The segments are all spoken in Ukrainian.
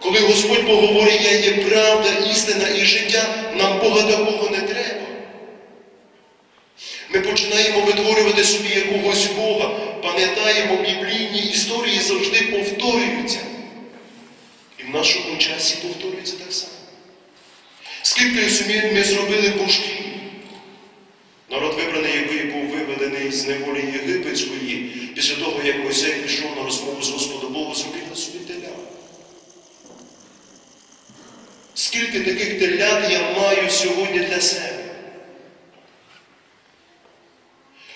Коли Господь Бог говорить, я є правда, істина і життя, нам Бога такого не треба. Ми починаємо витворювати собі якогось Бога, пам'ятаємо, біблійні історії завжди повторюються. І в нашому часі повторюється так само. Скільки сумів ми зробили божків? Народ вибраний, який був виведений з неволі єгипетської, після того, як Мойсей пішов на розмову з Господом Богом, зробив собі теля. Скільки таких телят я маю сьогодні для себе?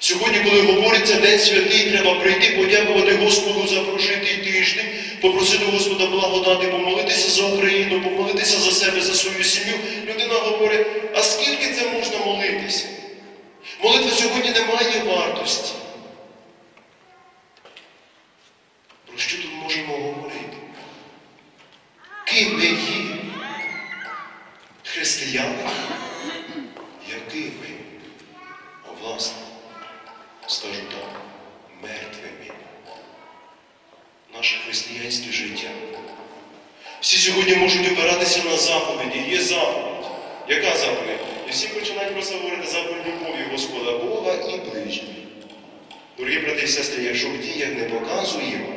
Сьогодні, коли говориться День святий, треба прийти, подякувати Господу за прожитий тиждень, попросити Господа благодати, помолитися за Україну, помолитися за себе, за свою сім'ю. Людина говорить, а скільки це можна молитися? Молитва сьогодні не має вартості. Про що тут можемо говорити? Ким ми є? Християни? Якими? А власне, скажу так, мертвими. Наше християнське життя. Всі сьогодні можуть опиратися на заповіді. Є заповідь. Яка заповідь? І всі починають просто говорити заповідь любові Господа Бога і ближніх. Дорогі брати і сестри, якщо в діях не показуємо,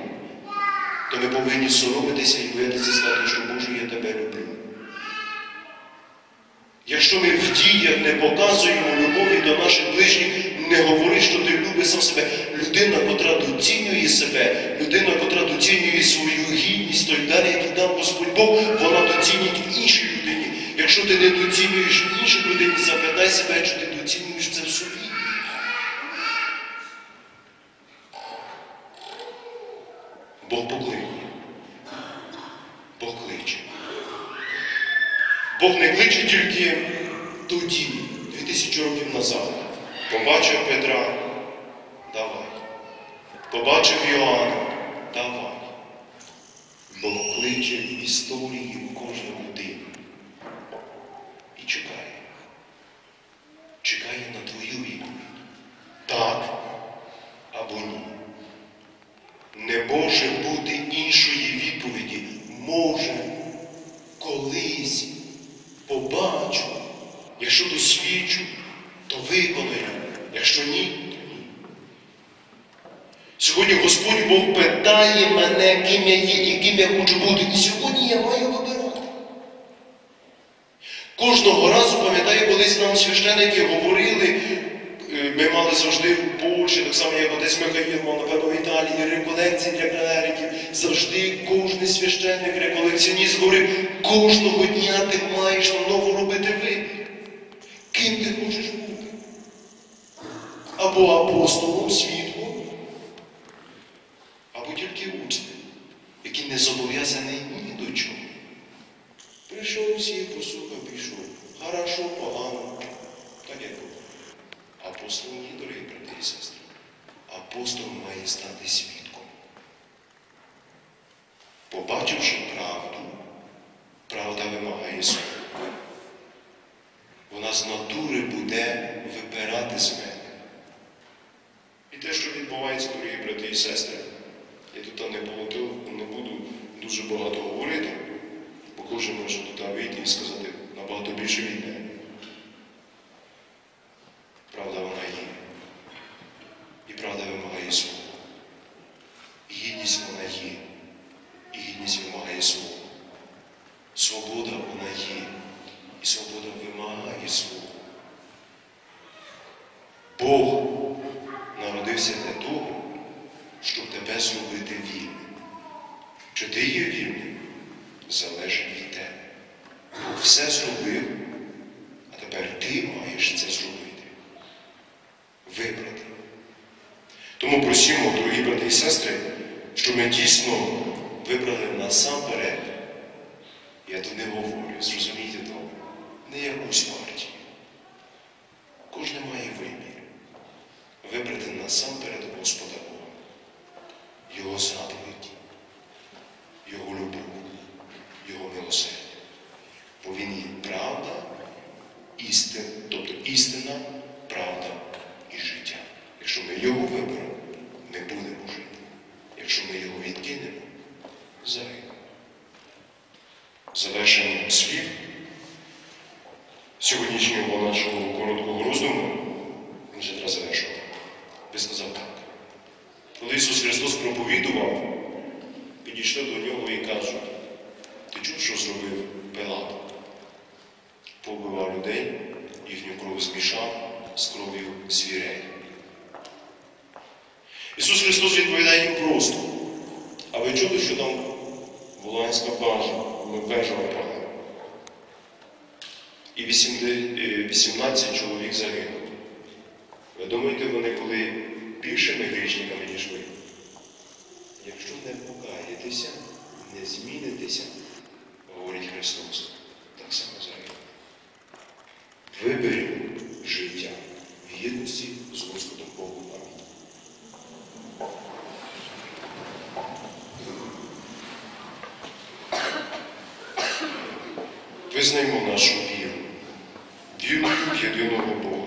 то ми повинні соромитися і боятися сказати, що Боже, я тебе люблю. Якщо ми в діях не показуємо любові до наших ближніх, не говори, що ти любиш сам себе. Людина, котра доцінює себе, людина, котра доцінює свою гідність, той дар, який дав Господь Бог, вона доцінить в іншій людині. Якщо ти не доцінюєш в іншій людині, запитай себе, чи ти доцінюєш це в собі. Бог покликає. Бог кличе. Бог не кличе тільки тоді, 2000 років назад. Побачив Петра, давай. Побачив Йоанна, давай. Бог кличе в історії кожну людину. І чекає. Чекає на твою відповідь. Так або ні. Не може бути іншої відповіді. Може, колись побачу. Якщо досвідчу, то виконаю. Якщо ні, то ні. Сьогодні Господь Бог питає мене, ким я є і ким я хочу бути. І сьогодні я маю вибирати. Кожного разу, пам'ятаю, колись нам священики говорили, ми мали завжди в Польщі, так само як отець Михаїл, мав, напевно, в Італії, реколекції для клериків. Завжди кожен священник, реколекціоніст говорив, кожного дня ти маєш на нову робити вибір. Ким ти хочеш бути? Або апостолом, свідком, або тільки учнем, який не зобов'язаний ні до чого. Прийшов всі, послухав, пішов. Хорошо, погано. Так як було. Апостол ні, дорогі брати і сестри. Апостол має стати свідком. Побачивши правду, правда вимагає суду. Вона з натури буде вибирати з мене. І те, що відбувається, дорогі брати і сестри, я тут не буду, не буду дуже багато говорити, бо кожен може туди вийти і сказати набагато більше від мене. Правда вона є. І правда вимагає свого. І гідність вона є. І гідність вимагає свого. Свобода вона є. І свобода вимагає свого. Бог народився для того, щоб тебе зробити вільним. Чи ти є вільним, залежить від тебе. Бог все зробив, а тепер ти маєш це зробити. Вибрати. Тому просимо, дорогі брати і сестри, щоб ми дійсно вибрали насамперед. Я тут не говорю, зрозумійте то, не якусь партію. Кожен має вибір. Вибрати насамперед Господа Бога, Його заповіді, Його любов, Його милосердя. Бо Він є правда, істина, тобто істина, правда і життя. Якщо ми його виберемо, ми будемо жити. Якщо ми його відкинемо, загинемо. завершенням слів сьогоднішнього нашого короткого роздуму, він вже треба. Би сказав так. Коли Ісус Христос проповідував, підійшли до нього і кажуть, ти чув, що зробив Пилат? Побивав людей, їхню кров змішав з кров'ю звірей. Ісус Христос відповідає їм просто. А ви чули, що там Волонська бажа, вежа впала? І 18 чоловік загинуло. Думаєте, вони були більшими грішниками, ніж ви? Якщо не покаєтеся, не змінитеся, говорить Христос, так само загине. Виберемо життя в єдності з Господом Богом. Визнаймо нашу віру, віру в єдиного Бога,